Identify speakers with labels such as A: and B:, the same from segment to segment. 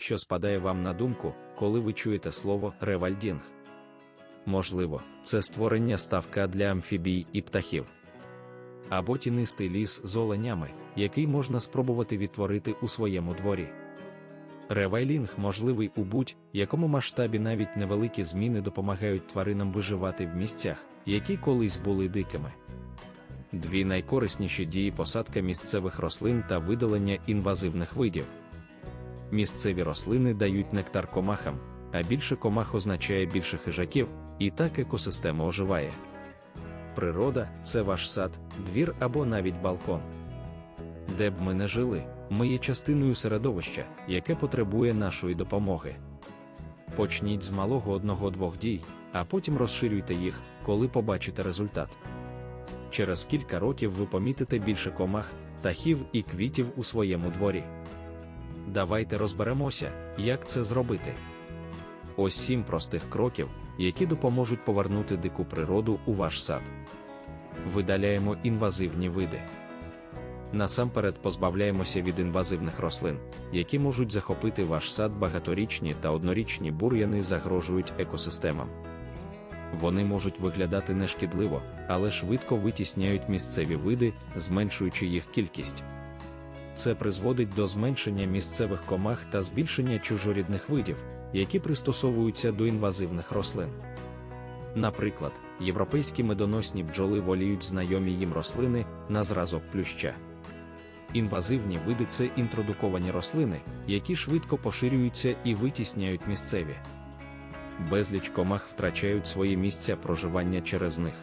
A: що спадає вам на думку, коли ви чуєте слово ревальдінг? Можливо, це створення ставка для амфібій і птахів. Або тінистий ліс з оленями, який можна спробувати відтворити у своєму дворі. Ревайлінг можливий у будь-якому масштабі навіть невеликі зміни допомагають тваринам виживати в місцях, які колись були дикими. Дві найкорисніші дії посадка місцевих рослин та видалення інвазивних видів. Місцеві рослини дають нектар комахам, а більше комах означає більше хижаків, і так екосистема оживає. Природа це ваш сад, двір або навіть балкон. Де б ми не жили, ми є частиною середовища, яке потребує нашої допомоги. Почніть з малого одного-двох дій, а потім розширюйте їх, коли побачите результат. Через кілька років ви помітите більше комах, птахів і квітів у своєму дворі. Давайте розберемося, як це зробити. Ось сім простих кроків, які допоможуть повернути дику природу у ваш сад. Видаляємо інвазивні види. Насамперед позбавляємося від інвазивних рослин, які можуть захопити ваш сад багаторічні та однорічні бур'яни загрожують екосистемам. Вони можуть виглядати нешкідливо, але швидко витісняють місцеві види, зменшуючи їх кількість. Це призводить до зменшення місцевих комах та збільшення чужорідних видів, які пристосовуються до інвазивних рослин. Наприклад, європейські медоносні бджоли воліють знайомі їм рослини на зразок плюща. Інвазивні види це інтродуковані рослини, які швидко поширюються і витісняють місцеві. Безліч комах втрачають свої місця проживання через них.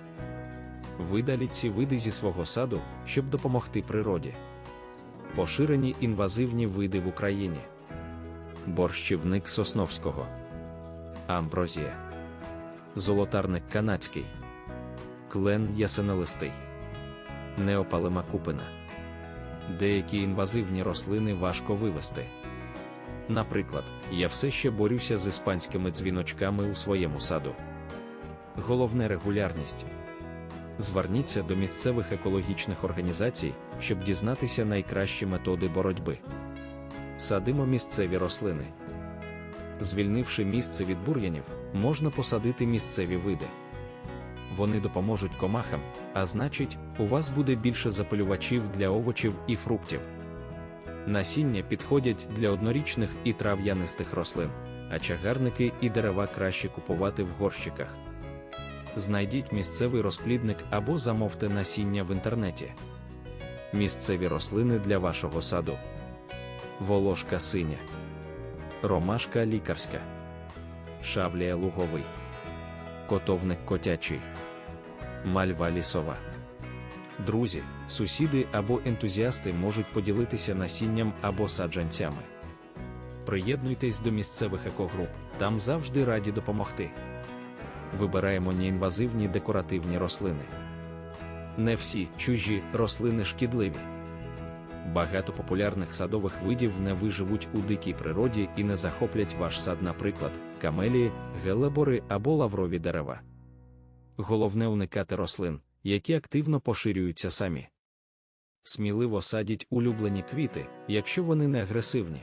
A: Видаліть ці види зі свого саду, щоб допомогти природі. Поширені інвазивні види в Україні. Борщівник Сосновського. Амброзія. Золотарник канадський. Клен ясенолистий. Неопалима купина. Деякі інвазивні рослини важко вивести. Наприклад, я все ще борюся з іспанськими дзвіночками у своєму саду. Головне регулярність. Зверніться до місцевих екологічних організацій, щоб дізнатися найкращі методи боротьби. Садимо місцеві рослини. Звільнивши місце від бур'янів, можна посадити місцеві види. Вони допоможуть комахам, а значить, у вас буде більше запилювачів для овочів і фруктів. Насіння підходять для однорічних і трав'янистих рослин, а чагарники і дерева краще купувати в горщиках. Знайдіть місцевий розплідник або замовте насіння в інтернеті. Місцеві рослини для вашого саду. Волошка синя, ромашка лікарська, шавлія луговий, котовник котячий, мальва лісова. Друзі, сусіди або ентузіасти можуть поділитися насінням або саджанцями. Приєднуйтесь до місцевих екогруп, там завжди раді допомогти. Вибираємо неінвазивні декоративні рослини. Не всі чужі рослини шкідливі. Багато популярних садових видів не виживуть у дикій природі і не захоплять ваш сад, наприклад, камелії, гелебори або лаврові дерева. Головне уникати рослин, які активно поширюються самі. Сміливо садіть улюблені квіти, якщо вони не агресивні.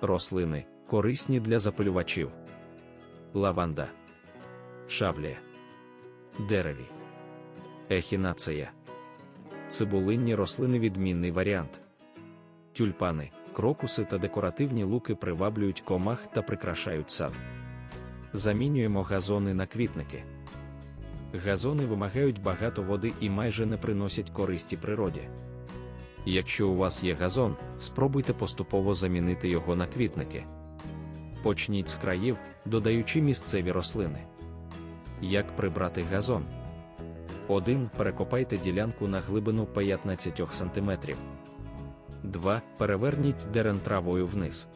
A: Рослини корисні для запилювачів. Лаванда, шавлія, дереві, ехінацея. Цибулинні рослини відмінний варіант. Тюльпани, крокуси та декоративні луки приваблюють комах та прикрашають сад. Замінюємо газони на квітники. Газони вимагають багато води і майже не приносять користі природі. Якщо у вас є газон, спробуйте поступово замінити його на квітники. Почніть з країв, додаючи місцеві рослини. Як прибрати газон? 1. Перекопайте ділянку на глибину 15 см. 2. Переверніть дерен травою вниз.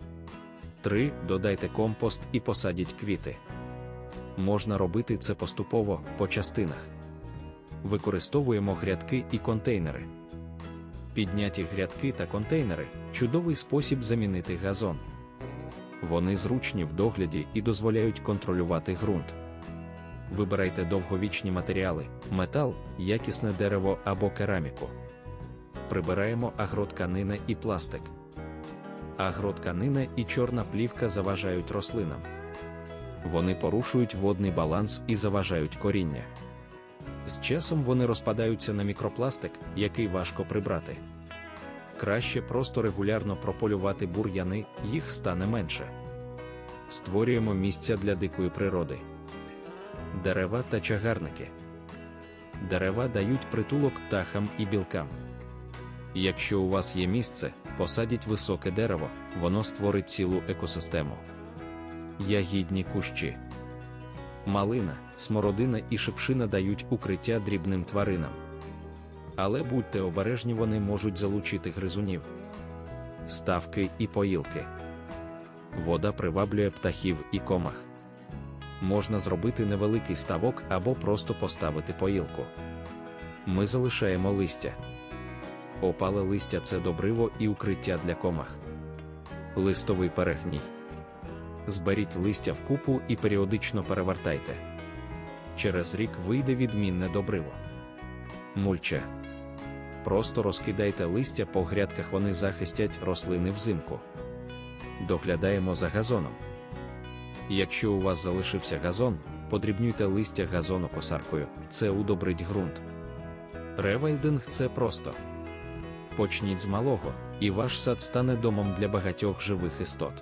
A: 3. Додайте компост і посадіть квіти. Можна робити це поступово по частинах. Використовуємо грядки і контейнери. Підняті грядки та контейнери чудовий спосіб замінити газон. Вони зручні в догляді і дозволяють контролювати ґрунт. Вибирайте довговічні матеріали, метал, якісне дерево або кераміку. Прибираємо агротканина і пластик. агротканина і чорна плівка заважають рослинам. Вони порушують водний баланс і заважають коріння. З часом вони розпадаються на мікропластик, який важко прибрати. Краще просто регулярно прополювати бур'яни, їх стане менше. Створюємо місця для дикої природи. Дерева та чагарники. Дерева дають притулок птахам і білкам. Якщо у вас є місце, посадіть високе дерево, воно створить цілу екосистему. Ягідні кущі. Малина, смородина і шипшина дають укриття дрібним тваринам. Але будьте обережні, вони можуть залучити гризунів. Ставки і поїлки. Вода приваблює птахів і комах. Можна зробити невеликий ставок або просто поставити поїлку. Ми залишаємо листя. Опале листя це добриво і укриття для комах. Листовий перегній. Зберіть листя вкупу і періодично перевертайте. Через рік вийде відмінне добриво. Мульча. Просто розкидайте листя по грядках, вони захистять рослини взимку. Доглядаємо за газоном. Якщо у вас залишився газон, подрібнюйте листя газону косаркою, це удобрить ґрунт. Ревайдинг це просто. Почніть з малого, і ваш сад стане домом для багатьох живих істот.